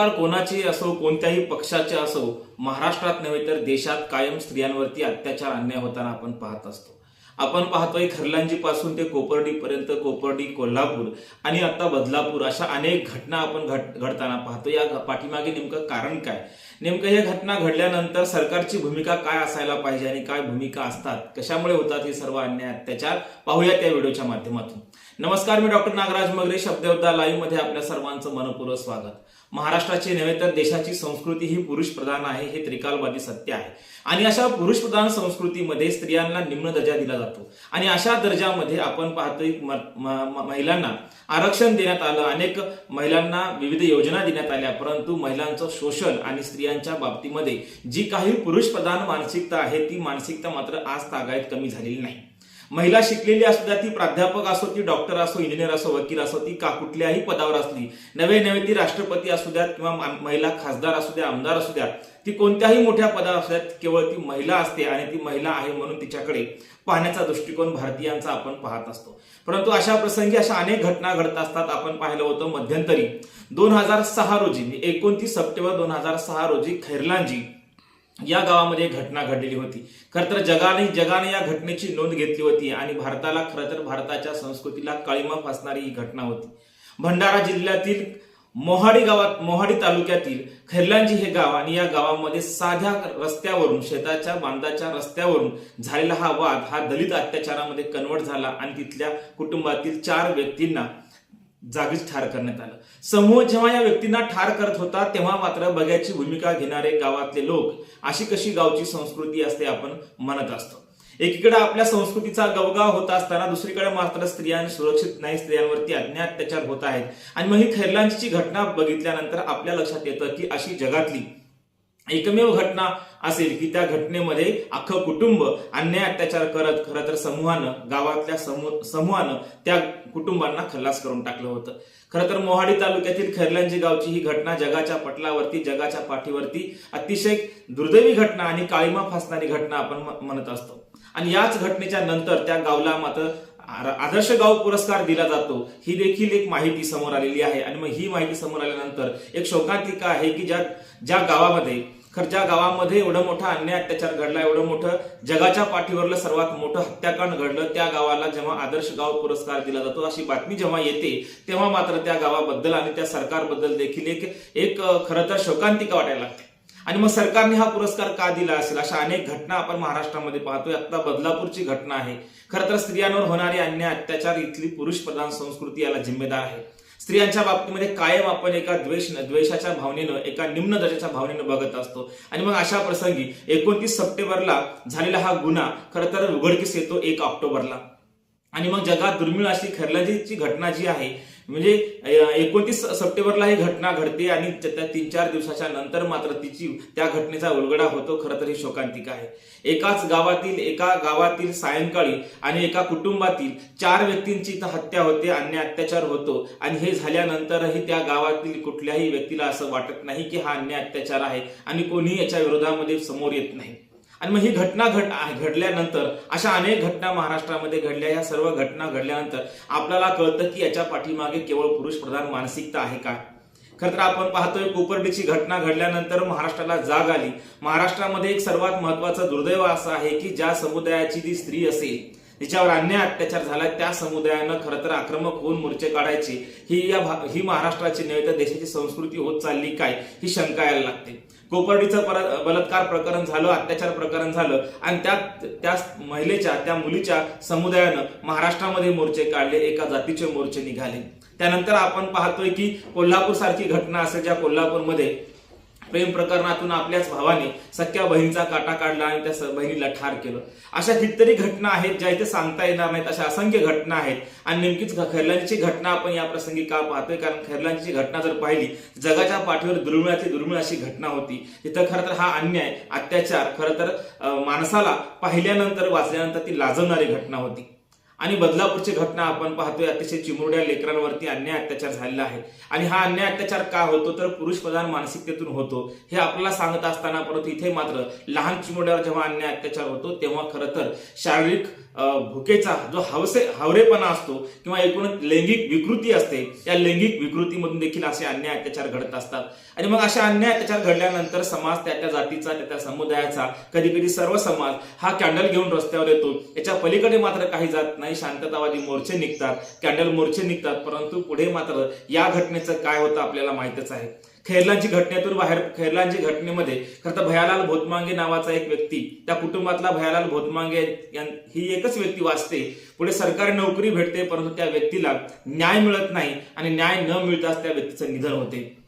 सरकार कोणाची असो कोणत्याही पक्षाचे असो महाराष्ट्रात नव्हे तर देशात कायम स्त्रियांवरती अत्याचार अन्याय होताना आपण पाहत असतो. आपण पाहतोय खरलांजी पासून ते कोपर्डीपर्यंत कोपर्डी कोल्हापूर आणि आता बदलापूर अशा अनेक घटना आपण घट घडताना पाहतो या पाठीमागे नेमकं कारण काय? नेमकं हे घटना घडल्यानंतर सरकारची भूमिका काय असायला पाहिजे आणि काय भूमिका असतात? कशामुळे होतात हे सर्व अन्याय अत्याचार? पाहूया त्या व्हिडिओच्या माध्यमातून. नमस्कार मी डॉक्टर नागराज मगरे शब्दयोद्धा लाईव्हमध्ये आपल्या सर्वांचं मनपूर्वक स्वागत. महाराष्ट्राची नव्हे तर देशाची संस्कृती ही पुरुष प्रधान आहे हे त्रिकालवादी सत्य आहे. आणि अशा पुरुष प्रधान संस्कृतीमध्ये स्त्रियांना निम्न दर्जा दिला जातो. आणि अशा दर्जामध्ये आपण पाहतोय म- महिलांना आरक्षण देण्यात आलं अनेक महिलांना विविध योजना देण्यात आल्या परंतु महिलांचं शोषण आणि स्त्रियांच्या बाबतीमध्ये जी काही पुरुष प्रधान मानसिकता आहे ती मानसिकता मात्र आज तागायत कमी झालेली नाही. महिला शिकलेली असू द्या ती प्राध्यापक असो ती डॉक्टर असो इंजिनियर असो वकील असो ती का कुठल्याही पदावर असली नवे नवे ती राष्ट्रपती असू द्यात किंवा महिला खासदार असू द्या आमदार असू द्या ती कोणत्याही मोठ्या पदावर असू द्यात केवळ ती महिला असते आणि ती महिला आहे म्हणून तिच्याकडे पाहण्याचा दृष्टिकोन भारतीयांचा आपण पाहत असतो. परंतु अशा प्रसंगी अशा अनेक घटना घडत असतात आपण पाहिलं होतं मध्यंतरी. दोन हजार सहा रोजी एकोणतीस सप्टेंबर दोन हजार सहा रोजी खैरलांजी या गावामध्ये घटना घडलेली होती. खरं तर जगाने जगाने या घटनेची नोंद घेतली होती आणि भारताला खरं तर भारताच्या संस्कृतीला काळीमा फासणारी ही घटना होती. भंडारा जिल्ह्यातील मोहाडी गावात मोहाडी तालुक्यातील खैरलांजी हे गाव आणि या गावामध्ये साध्या रस्त्यावरून शेताच्या बांधाच्या रस्त्यावरून झालेला हा वाद हा दलित अत्याचारामध्ये कन्वर्ट झाला आणि तिथल्या कुटुंबातील चार व्यक्तींना जागीच ठार करण्यात आलं. समूह जेव्हा या व्यक्तींना ठार करत होता तेव्हा मात्र बघ्याची भूमिका घेणारे गावातले लोक अशी कशी गावची संस्कृती असते आपण म्हणत असतो. एकीकडे आपल्या संस्कृतीचा गवगाव होत असताना दुसरीकडे मात्र स्त्रिया सुरक्षित नाही स्त्रियांवरती अज्ञात अत्याचार होत आहेत. आणि मग ही खैरलांची घटना बघितल्यानंतर आपल्या लक्षात येतं की अशी जगातली एकमेव घटना असेल की त्या घटनेमध्ये अख्खं कुटुंब अन्याय अत्याचार करत खरं तर समूहानं गावातल्या समूह समूहानं त्या कुटुंबांना खल्लास करून टाकलं होतं. खरं तर मोहाडी तालुक्यातील खैरलांजी गावची ही घटना जगाच्या पटलावरती जगाच्या पाठीवरती अतिशय दुर्दैवी घटना आणि काळीमा फासणारी घटना आपण म्हणत असतो. आणि याच घटनेच्या नंतर त्या गावला मात्र आदर्श गाव पुरस्कार दिला जातो. ही देखील एक माहिती समोर आलेली आहे. आणि मग ही माहिती समोर आल्यानंतर एक शोकांतिका आहे की ज्या ज्या गावामध्ये खरच्या गावामध्ये एवढं मोठा अन्याय अत्याचार घडला एवढं मोठं जगाच्या पाठीवरलं सर्वात मोठं हत्याकांड घडलं त्या गावाला जेव्हा आदर्श गाव पुरस्कार दिला जातो अशी बातमी जेव्हा येते तेव्हा मात्र त्या गावाबद्दल आणि त्या सरकारबद्दल देखील एक एक खरं तर शोकांतिका वाटायला लागते. आणि मग सरकारने हा पुरस्कार का दिला असेल? अशा अनेक घटना आपण महाराष्ट्रामध्ये पाहतोय. आता बदलापूरची घटना आहे. खरं तर स्त्रियांवर होणारे अन्याय अत्याचार इथली पुरुष प्रधान संस्कृती याला जिम्मेदार आहे. स्त्रियांच्या बाबतीमध्ये कायम आपण एका द्वेष द्वेषाच्या भावनेनं एका निम्न दर्जाच्या भावनेनं बघत असतो. आणि मग अशा प्रसंगी एकोणतीस सप्टेंबरला झालेला हा गुन्हा खरं तर उघडकीस येतो एक ऑक्टोबरला. आणि मग जगात दुर्मिळ अशी खरलाजीची घटना जी आहे म्हणजे एकोणतीस सप्टेंबरला ही घटना घडते आणि त्या तीन चार दिवसाच्या नंतर मात्र तिची त्या घटनेचा उलगडा होतो. खरं तर ही शोकांतिका आहे. एकाच गावातील एका गावातील सायंकाळी आणि एका कुटुंबातील चार व्यक्तींची हत्या होते अन्याय अत्याचार होतो. आणि हे झाल्यानंतरही त्या गावातील कुठल्याही व्यक्तीला असं वाटत नाही की हा अन्याय अत्याचार आहे आणि कोणीही याच्या विरोधामध्ये समोर येत नाही. आणि मग ही घटना घट घडल्यानंतर अशा अनेक घटना महाराष्ट्रामध्ये घडल्या या सर्व घटना घडल्यानंतर आपल्याला कळतं की याच्या पाठीमागे केवळ पुरुष प्रधान मानसिकता आहे का? खरं तर आपण पाहतोय कोपर्डीची घटना घडल्यानंतर महाराष्ट्राला जाग आली. महाराष्ट्रामध्ये एक सर्वात महत्वाचं दुर्दैव असं आहे की ज्या समुदायाची जी स्त्री असेल तिच्यावर अन्याय अत्याचार झाला त्या समुदायानं खरं तर आक्रमक होऊन मोर्चे काढायचे. ही या ही महाराष्ट्राची नव्हे तर देशाची संस्कृती होत चालली काय ही शंका यायला लागते. कोपर्डीचं पर- बलात्कार प्रकरण झालं अत्याचार प्रकरण झालं आणि त्या त्या महिलेच्या त्या मुलीच्या समुदायानं महाराष्ट्रामध्ये मोर्चे काढले एका जातीचे मोर्चे निघाले. त्यानंतर आपण पाहतोय की कोल्हापूर सारखी घटना असेल ज्या कोल्हापूरमध्ये प्रेम प्रकरणातून आपल्याच भावाने सख्या बहिणीचा काटा काढला आणि त्या बहिणीला ठार केलं. अशा कितीतरी घटना आहेत ज्या इथे सांगता येणार नाहीत अशा असंख्य घटना आहेत. आणि नेमकीच खैरलांची घटना आपण या प्रसंगी का पाहतोय? कारण खैरलांची घटना जर पाहिली जगाच्या पाठीवर दुर्मिळातली दुर्मिळ अशी घटना होती. तिथं खरं तर हा अन्याय अत्याचार खरं तर माणसाला पाहिल्यानंतर वाचल्यानंतर ती लाजवणारी घटना होती. आणि बदलापूरची घटना आपण पाहतोय अतिशय चिमुरड्या लेकरांवरती अन्याय अत्याचार झालेला आहे. आणि हा अन्याय अत्याचार का होतो? तर पुरुष प्रधान मानसिकतेतून होतो. हे आपल्याला सांगत असताना परंतु इथे मात्र लहान चिमुरड्यावर जेव्हा अन्याय अत्याचार होतो तेव्हा खरं तर शारीरिक भुकेचा जो हवसे हावरेपणा असतो किंवा एकूणच लैंगिक विकृती असते या लैंगिक विकृतीमधून देखील असे अन्याय अत्याचार घडत असतात. आणि मग अशा अन्याय अत्याचार घडल्यानंतर समाज त्या त्या जातीचा त्या त्या समुदायाचा कधी कधी सर्व समाज हा कॅन्डल घेऊन रस्त्यावर येतो. याच्या पलीकडे मात्र काही जात नाही. शांततावादी मोर्चे निघतात कॅन्डल मोर्चे निघतात परंतु पुढे मात्र या घटनेचं काय होतं आपल्याला माहितच आहे. खैरलांची घटनेतून बाहेर खैरलांची घटनेमध्ये खरं तर भयालाल भोतमांगे नावाचा एक व्यक्ती त्या कुटुंबातला भयालाल भोतमांगे ही एकच व्यक्ती वाचते. पुढे सरकारी नोकरी भेटते परंतु त्या व्यक्तीला न्याय मिळत नाही आणि न्याय न मिळताच त्या व्यक्तीचं निधन होते.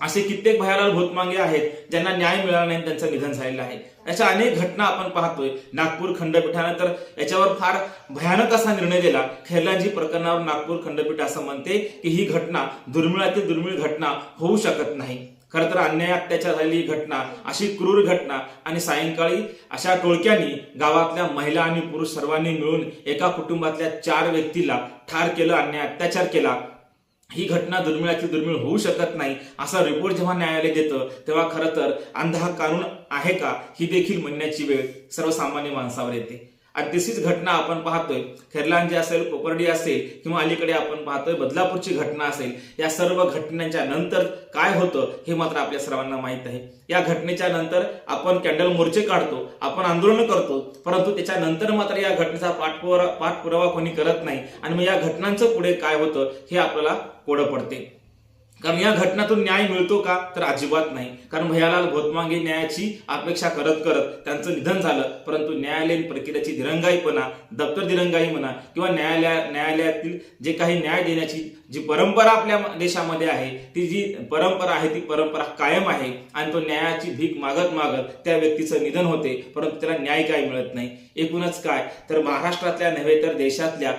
असे कित्येक भयालाल भूतमांगे आहेत ज्यांना न्याय मिळाला नाही त्यांचं निधन झालेलं आहे. अशा अनेक घटना आपण पाहतोय. नागपूर खंडपीठानं तर याच्यावर फार भयानक असा निर्णय दिला. खैरलांजी प्रकरणावर नागपूर खंडपीठ असं म्हणते की ही घटना दुर्मिळातील दुर्मिळ घटना होऊ शकत नाही. खरं तर अन्याय अत्याचार झालेली घटना अशी क्रूर घटना आणि सायंकाळी अशा टोळक्यांनी गावातल्या महिला आणि पुरुष सर्वांनी मिळून एका कुटुंबातल्या चार व्यक्तीला ठार केलं अन्याय अत्याचार केला. ही घटना दुर्मिळाची दुर्मिळ होऊ शकत नाही असा रिपोर्ट जेव्हा न्यायालय देतं तेव्हा खरं तर अंध हा कानून आहे का ही देखील म्हणण्याची वेळ सर्वसामान्य माणसावर येते. आणि तशीच घटना आपण पाहतोय. खैरलांजी असेल कोपर्डी असेल किंवा अलीकडे आपण पाहतोय बदलापूरची घटना असेल या सर्व घटनांच्या नंतर काय होतं हे मात्र आपल्या सर्वांना माहीत आहे. या घटनेच्या नंतर आपण कॅन्डल मोर्चे काढतो आपण आंदोलन करतो परंतु त्याच्यानंतर मात्र या घटनेचा पाठपुरा पाठपुरावा कोणी करत नाही. आणि मग या घटनांचं पुढे काय होतं हे आपल्याला कोडं पडते. कारण या घटनातून न्याय मिळतो का? तर अजिबात नाही. कारण भैयालाल भोतमांगे न्यायाची अपेक्षा करत करत त्यांचं निधन झालं. परंतु न्यायालयीन प्रक्रियेची दिरंगाईपणा दप्तर दिरंगाई म्हणा किंवा न्यायालया न्यायालयातील जे काही न्याय देण्याची जी परंपरा आपल्या देशामध्ये आहे ती जी परंपरा आहे ती परंपरा कायम आहे आणि तो न्यायाची भीक मागत मागत त्या व्यक्तीचं निधन होते परंतु त्याला न्याय काय मिळत नाही. एकूणच काय? तर महाराष्ट्रातल्या नव्हे तर देशातल्या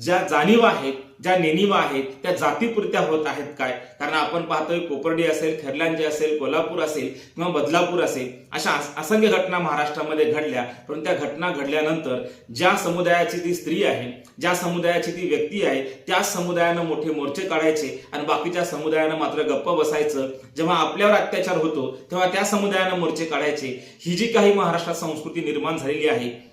ज्या जाणीव आहेत ज्या नेनिमा आहेत त्या जातीपुरत्या होत आहेत काय? कारण आपण पाहतोय कोपर्डी असेल खरलांजी असेल कोल्हापूर असेल किंवा बदलापूर असेल अशा असंख्य घटना महाराष्ट्रामध्ये घडल्या. पण त्या घटना घडल्यानंतर ज्या समुदायाची ती स्त्री आहे ज्या समुदायाची ती व्यक्ती आहे त्या समुदायानं मोठे मोर्चे काढायचे आणि बाकीच्या समुदायानं मात्र गप्प बसायचं. जेव्हा आपल्यावर अत्याचार होतो तेव्हा त्या समुदायानं मोर्चे काढायचे. ही जी काही महाराष्ट्रात संस्कृती निर्माण झालेली आहे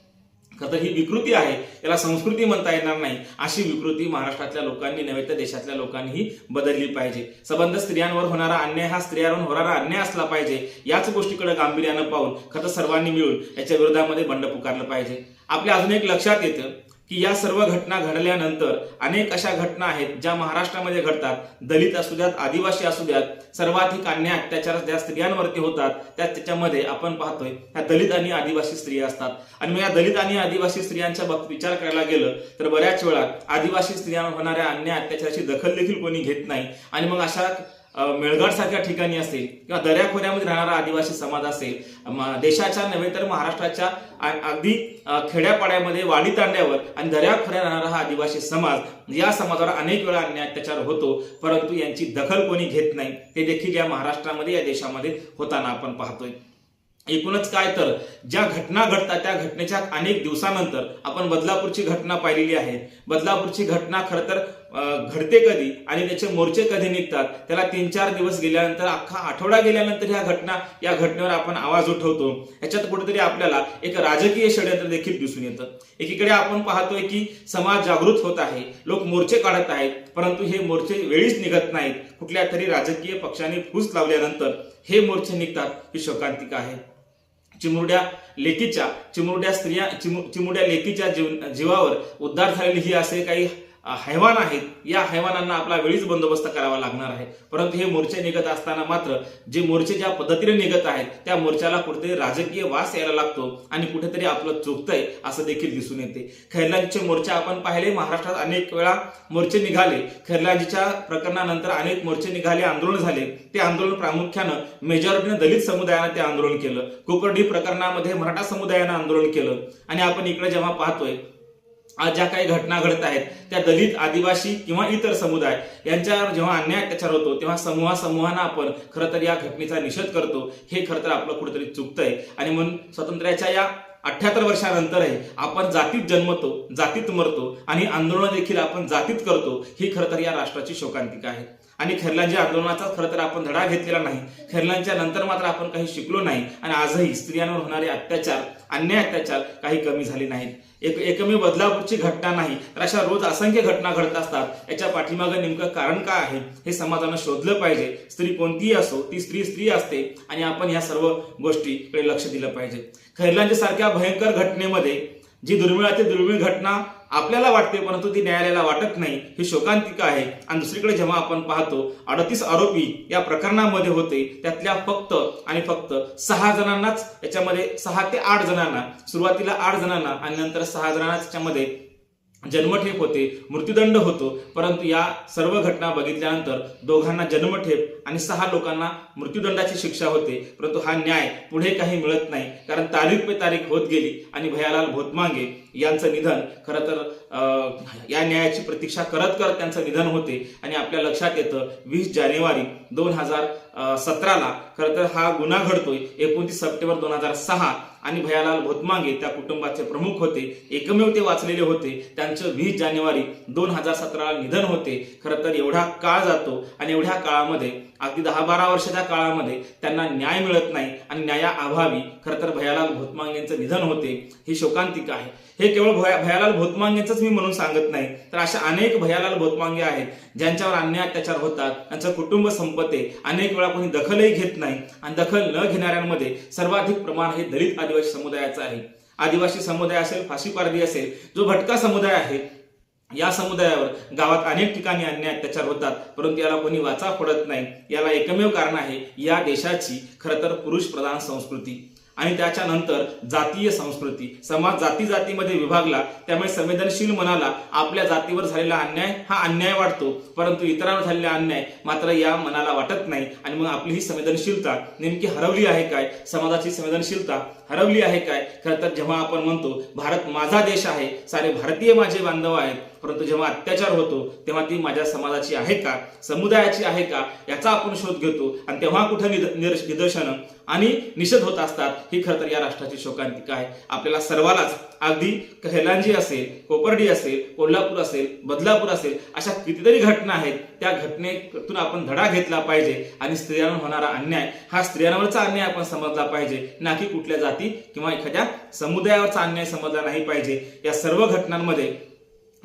खरं ही विकृती आहे. याला संस्कृती म्हणता येणार नाही. अशी विकृती महाराष्ट्रातल्या लोकांनी नव्हे तर देशातल्या लोकांनीही बदलली पाहिजे. सबंध स्त्रियांवर होणारा अन्याय हा स्त्रियांवर होणारा अन्याय असला पाहिजे. याच गोष्टीकडे गांभीर्यानं पाहून खरं सर्वांनी मिळून याच्या विरोधामध्ये बंड पुकारलं पाहिजे. आपल्या अजून एक लक्षात येतं. की या सर्व घटना घडल्यानंतर अनेक अशा घटना आहेत ज्या महाराष्ट्रामध्ये घडतात. दलित असू द्यात आदिवासी असू द्यात सर्वाधिक अन्याय अत्याचार ज्या स्त्रियांवरती होतात त्या त्याच्यामध्ये आपण पाहतोय ह्या दलित आणि आदिवासी स्त्रिया असतात. आणि मग या दलित आणि आदिवासी स्त्रियांच्या बाबतीत विचार करायला गेलं तर बऱ्याच वेळा आदिवासी स्त्रियांवर होणाऱ्या अन्याय अत्याचाराची दखल देखील कोणी घेत नाही. आणि मग अशा मेळघाट सारख्या ठिकाणी असेल किंवा दर्याखोऱ्यामध्ये राहणारा आदिवासी समाज असेल देशाच्या नव्हे तर महाराष्ट्राच्या अगदी खेड्यापाड्यामध्ये वाडी तांड्यावर आणि दर्याखोऱ्या राहणारा हा आदिवासी समाज या समाजावर अनेक वेळा अन्याय अत्याचार होतो परंतु यांची दखल कोणी घेत नाही. ते देखील या महाराष्ट्रामध्ये या देशामध्ये होताना आपण पाहतोय. एकूणच काय तर ज्या घटना घडतात त्या घटनेच्या अनेक दिवसानंतर आपण बदलापूरची घटना पाहिलेली आहे. बदलापूरची घटना खरं तर घडते कधी आणि त्याचे मोर्चे कधी निघतात त्याला तीन चार दिवस गेल्यानंतर अख्खा आठवडा गेल्यानंतर ह्या घटना या घटनेवर आपण आवाज उठवतो. याच्यात कुठेतरी आपल्याला एक राजकीय षडयंत्र देखील दिसून येतं. एकीकडे आपण पाहतोय की समाज जागृत होत आहे लोक मोर्चे काढत आहेत परंतु हे मोर्चे वेळीच निघत नाहीत. कुठल्या तरी राजकीय पक्षाने फूस लावल्यानंतर हे मोर्चे निघतात ही शोकांतिका आहे. चिमुरड्या लेकीच्या चिमुरड्या स्त्रिया चिमुरड्या लेकीच्या जीव जीवावर उद्धार झालेली ही असे काही हैवान आहेत. या हैवानांना आपला वेळीच बंदोबस्त करावा लागणार आहे. परंतु हे मोर्चे निघत असताना मात्र जे मोर्चे ज्या पद्धतीने निघत आहेत त्या मोर्चाला कुठेतरी राजकीय वास यायला लागतो आणि कुठेतरी आपलं चुकतंय असं देखील दिसून येते. खैरलांजीचे मोर्चे आपण पाहिले महाराष्ट्रात अनेक वेळा मोर्चे निघाले. खैरलांजीच्या प्रकरणानंतर अनेक मोर्चे निघाले आंदोलन झाले. ते आंदोलन प्रामुख्यानं मेजॉरिटीनं दलित समुदायानं ते आंदोलन केलं. कोपर्डी प्रकरणामध्ये मराठा समुदायानं आंदोलन केलं. आणि आपण इकडे जेव्हा पाहतोय आज ज्या काही घटना घडत आहेत त्या दलित आदिवासी किंवा इतर समुदाय यांच्यावर जेव्हा अन्याय अत्याचार होतो तेव्हा समूहा समूहानं आपण खरं तर या घटनेचा निषेध करतो. हे खरं तर आपलं कुठेतरी चुकतंय. आणि म्हणून स्वातंत्र्याच्या या अठ्याहत्तर वर्षानंतरही आपण जातीत जन्मतो जातीत मरतो आणि आंदोलन देखील आपण जातीत करतो ही खरं तर या राष्ट्राची शोकांतिका आहे. आणि खैरलांच्या आंदोलनाचा खरं तर आपण धडा घेतलेला नाही. खैरलांच्या नंतर मात्र आपण काही शिकलो नाही आणि आजही स्त्रियांवर होणारे अत्याचार अन्याय अत्याचार काही कमी झाले नाहीत. एक एकमेव बदलापूरची घटना नाही तर अशा रोज असंख्य घटना घडत असतात. याच्या पाठीमागे नेमकं कारण काय आहे हे समाजानं शोधलं पाहिजे. स्त्री कोणतीही असो ती स्त्री स्त्री असते आणि आपण या सर्व गोष्टीकडे लक्ष दिलं पाहिजे. खैरलांच्या सारख्या भयंकर घटनेमध्ये जी दुर्मिळातील दुर्मिळ घटना आपल्याला वाटते परंतु ती न्यायालयाला वाटत नाही. ही शोकांतिका आहे. आणि दुसरीकडे जेव्हा आपण पाहतो अडतीस आरोपी या प्रकरणामध्ये होते. त्यातल्या फक्त आणि फक्त सहा जणांनाच याच्यामध्ये सहा ते आठ जणांना सुरुवातीला आठ जणांना आणि नंतर सहा जणांना त्याच्यामध्ये जन्मठेप होते मृत्यूदंड होतो परंतु या सर्व घटना बघितल्यानंतर दोघांना जन्मठेप आणि सहा लोकांना मृत्यूदंडाची शिक्षा होते. परंतु हा न्याय पुढे काही मिळत नाही कारण तारीख पे तारीख होत गेली आणि भयालाल भोतमांगे यांचं निधन खरं तर या न्यायाची प्रतीक्षा करत करत त्यांचं निधन होते. आणि आपल्या लक्षात येतं वीस जानेवारी दोन हजार सतराला खरं तर हा गुन्हा घडतोय एकोणतीस सप्टेंबर दोन हजार सहा. आणि भयालाल भोतमांगे त्या कुटुंबाचे प्रमुख होते एकमेव ते वाचलेले होते. त्यांचं वीस जानेवारी दोन हजार सतराला निधन होते. खरं तर एवढा काळ जातो आणि एवढ्या काळामध्ये अगदी दहा बारा वर्षाच्या काळामध्ये त्यांना न्याय मिळत नाही आणि न्यायाअभावी खरं तर भयालाल भोतमांगेंचं निधन होते ही शोकांतिका आहे. हे केवळ भया- भयालाल भोतमांगेंचंच मी म्हणून सांगत नाही तर अशा अनेक भयालाल भोतमांगे आहेत ज्यांच्यावर अन्याय अत्याचार होतात त्यांचं कुटुंब संपते अनेक वेळा कोणी दखलही घेत नाही आणि दखल न घेणाऱ्यांमध्ये सर्वाधिक प्रमाण हे दलित आदिवासी समुदायाचं आहे. आदिवासी समुदाय असेल फाशी पारधी असेल जो भटका समुदाय आहे या समुदायावर गावात अनेक ठिकाणी अन्याय अत्याचार होतात परंतु याला कोणी वाचा पडत नाही. याला एकमेव कारण आहे या देशाची खरं तर पुरुष प्रधान संस्कृती. आणि त्याच्यानंतर जातीय संस्कृती. समाज जाती जातीमध्ये विभागला त्यामुळे संवेदनशील मनाला आपल्या जातीवर झालेला अन्याय हा अन्याय वाटतो परंतु इतरांवर झालेला अन्याय मात्र या मनाला वाटत नाही. आणि मग आपली ही संवेदनशीलता नेमकी हरवली आहे काय? समाजाची संवेदनशीलता हरवली आहे काय? खरं तर जेव्हा आपण म्हणतो भारत माझा देश आहे सारे भारतीय माझे बांधव आहेत. परंतु जेव्हा अत्याचार होतो तेव्हा ती माझ्या समाजाची आहे का? समुदायाची आहे का? याचा आपण शोध घेतो. आणि तेव्हा कुठं निर- निदर्शनं आणि निषेध होत असतात ही खरं तर या राष्ट्राची शोकांतिका आहे. आपल्याला सर्वालाच अगदी खैलांजी असेल कोपर्डी असेल कोल्हापूर असेल बदलापूर असेल अशा कितीतरी घटना आहेत त्या घटनेतून आपण धडा घेतला पाहिजे आणि स्त्रियांवर होणारा अन्याय हा स्त्रियांवरचा अन्याय आपण समजला पाहिजे ना की कुठल्या जाती किंवा एखाद्या समुदायावरचा अन्याय समजला नाही पाहिजे. या सर्व घटनांमध्ये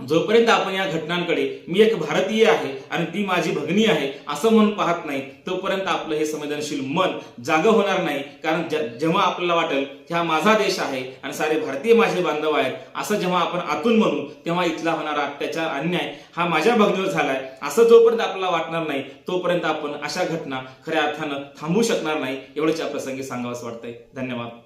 जोपर्यंत आपण या घटनांकडे मी एक भारतीय आहे आणि ती माझी भगिनी आहे असं मन पाहत नाही तोपर्यंत आपलं हे संवेदनशील मन जाग होणार नाही. कारण जेव्हा आपल्याला वाटेल की हा माझा देश आहे आणि सारे भारतीय माझे बांधव आहेत. असं जेव्हा आपण आतून म्हणू तेव्हा इथला होणारा अत्याचार अन्याय हा माझ्या भगिनीवर झालाय. असं जोपर्यंत आपल्याला वाटणार नाही तोपर्यंत आपण अशा घटना खऱ्या अर्थानं थांबू शकणार नाही एवढंच या प्रसंगी सांगावंसं वाटतंय. धन्यवाद.